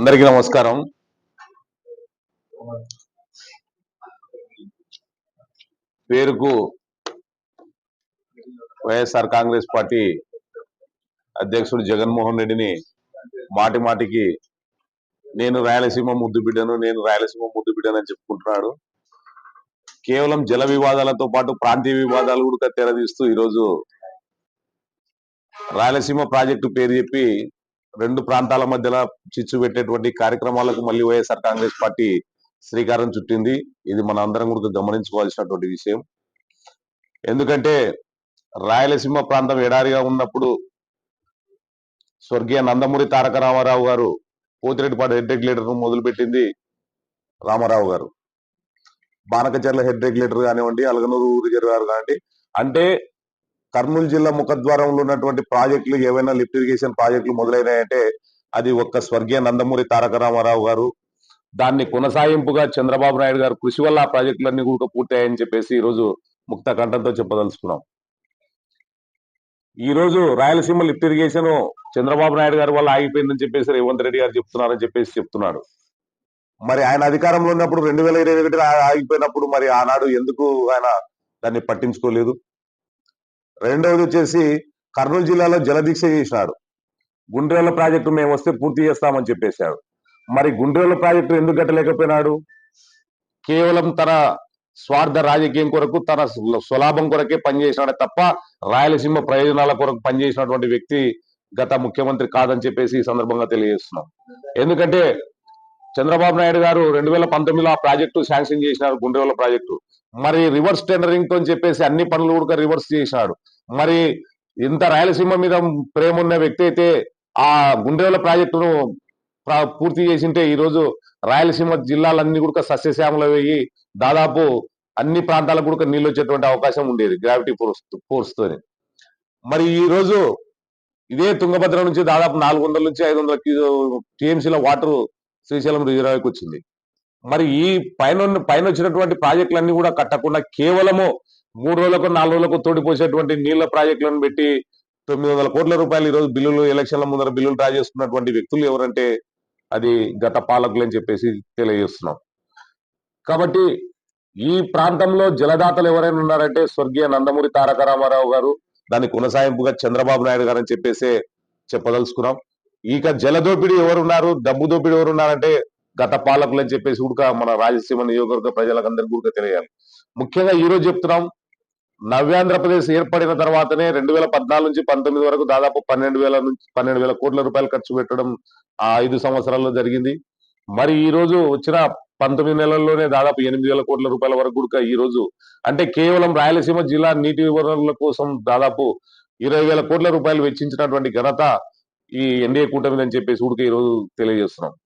అందరికీ నమస్కారం. పేరుకు వైఎస్ఆర్ కాంగ్రెస్ పార్టీ అధ్యక్షుడు జగన్మోహన్ రెడ్డిని మాటి మాటికి నేను రాయలసీమ ముద్దు బిడ్డను నేను రాయలసీమ ముద్దు బిడ్డను అని చెప్పుకుంటున్నాడు. కేవలం జల వివాదాలతో పాటు ప్రాంతీయ వివాదాలు కూడా తెరదీస్తూ ఈరోజు రాయలసీమ ప్రాజెక్టు పేరు చెప్పి రెండు ప్రాంతాల మధ్యలో చిచ్చు పెట్టేటువంటి కార్యక్రమాలకు మళ్ళీ వైఎస్ఆర్ కాంగ్రెస్ పార్టీ శ్రీకారం చుట్టింది. ఇది మన అందరం కూడా గమనించుకోవాల్సినటువంటి విషయం. ఎందుకంటే రాయలసీమ ప్రాంతం ఎడారిగా ఉన్నప్పుడు స్వర్గీయ నందమూరి తారక రామారావు గారు పోతిరెడ్డిపాడు హెడ్ రెగ్యులేటర్ మొదలుపెట్టింది రామారావు గారు. బానకచర్ల హెడ్ రెగ్యులేటర్ కానివ్వండి అలగనూరు ఊరి గారు కానివ్వండి. అంటే కర్నూలు జిల్లా ముఖద్వారంలో ఉన్నటువంటి ప్రాజెక్టులు ఏవైనా లిఫ్ట్ ఇరిగేషన్ ప్రాజెక్టులు మొదలైనాయంటే అది ఒక్క స్వర్గీయ నందమూరి తారక రామారావు గారు. దాన్ని కొనసాగింపుగా చంద్రబాబు నాయుడు గారు కృషి వల్ల ఆ ప్రాజెక్టులన్నీ కూడా పూర్తయ్యాయని చెప్పేసి ఈ రోజు ముక్త కంఠంతో చెప్పదలుచుకున్నాం. ఈ రోజు రాయలసీమ లిఫ్ట్ ఇరిగేషన్ చంద్రబాబు నాయుడు గారి వల్ల ఆగిపోయిందని చెప్పేసి రేవంత్ రెడ్డి గారు చెప్తున్నారని చెప్పేసి చెప్తున్నాడు. మరి ఆయన అధికారంలో ఉన్నప్పుడు రెండు వేల ఇరవై ఒకటి ఆగిపోయినప్పుడు మరి ఆనాడు ఎందుకు ఆయన దాన్ని పట్టించుకోలేదు? రెండవది వచ్చేసి కర్నూలు జిల్లాలో జలదీక్ష చేసినాడు గుండ్రేల ప్రాజెక్టు మేము వస్తే పూర్తి చేస్తామని చెప్పేశాడు మరి గుండ్రేల ప్రాజెక్టు ఎందుకు కట్టలేకపోయినాడు? కేవలం తన స్వార్థ రాజకీయం కొరకు తన స్వలాభం కొరకే పనిచేసినాడే తప్ప రాయలసీమ ప్రయోజనాల కొరకు పనిచేసినటువంటి వ్యక్తి గత ముఖ్యమంత్రి కాదని చెప్పేసి ఈ సందర్భంగా తెలియజేస్తున్నాం. ఎందుకంటే చంద్రబాబు నాయుడు గారు రెండు వేల పంతొమ్మిదిలో ఆ ప్రాజెక్టు శాంక్షన్ చేసినారు గుండెవల ప్రాజెక్టు. మరి రివర్స్ టెండరింగ్తో చెప్పేసి అన్ని పనులు కూడా రివర్స్ చేసినాడు. మరి ఇంత రాయలసీమ మీద ప్రేమ ఉన్న వ్యక్తి అయితే ఆ గుండ్రేల ప్రాజెక్టును పూర్తి చేసింటే ఈ రోజు రాయలసీమ జిల్లాలన్నీ కూడా సస్యశ్యామలు అయ్యి దాదాపు అన్ని ప్రాంతాలకు కూడా నీళ్ళు వచ్చేటువంటి అవకాశం ఉండేది గ్రావిటీ ఫోర్స్ ఫోర్స్ తోని. మరి ఈ రోజు ఇదే తుంగభద్ర నుంచి దాదాపు నాలుగు వందల నుంచి ఐదు వందల టీఎంసీల వాటర్ శ్రీశైలం రిజర్వాయర్కి వచ్చింది. మరి ఈ పైన పైన వచ్చినటువంటి ప్రాజెక్టులన్నీ కూడా కట్టకుండా కేవలము మూడు రోజులకు నాలుగు రోజులకు తోడిపోసేటువంటి నీళ్ళ ప్రాజెక్టులను పెట్టి తొమ్మిది వందల కోట్ల రూపాయలు ఈరోజు బిల్లులు ఎలక్షన్ల ముందర బిల్లులు డ్రా చేసుకున్నటువంటి వ్యక్తులు ఎవరంటే అది గత పాలకులు అని చెప్పేసి తెలియజేస్తున్నాం. కాబట్టి ఈ ప్రాంతంలో జలదాతలు ఎవరైనా ఉన్నారంటే స్వర్గీయ నందమూరి తారక రామారావు గారు దాని కొనసాగింపుగా చంద్రబాబు నాయుడు గారు అని చెప్పేసి చెప్పదలుచుకున్నాం. ఇక జలదోపిడి ఎవరున్నారు? డబ్బు దోపిడి ఎవరున్నారంటే గత పాలకులు అని చెప్పేసి కూడా మన రాయలసీమ నియోజకవర్గ ప్రజలకందరికీ కూడా తెలియాలి. ముఖ్యంగా ఈ రోజు చెప్తున్నాం నవ్యాంధ్రప్రదేశ్ ఏర్పడిన తర్వాతనే రెండు వేల పద్నాలుగు నుంచి పంతొమ్మిది వరకు దాదాపు పన్నెండు వేల నుంచి పన్నెండు వేల కోట్ల రూపాయలు ఖర్చు పెట్టడం ఆ ఐదు సంవత్సరాల్లో జరిగింది. మరి ఈ రోజు వచ్చిన పంతొమ్మిది నెలల్లోనే దాదాపు ఎనిమిది వేల కోట్ల రూపాయల వరకు కూడా ఈ రోజు. అంటే కేవలం రాయలసీమ జిల్లా నీటి వనరుల కోసం దాదాపు ఇరవై వేల కోట్ల రూపాయలు వెచ్చించినటువంటి ఘనత ఈ ఎన్డీఏ కూటమి అని చెప్పేసి ఊరికే ఈ రోజు తెలియజేస్తున్నాం.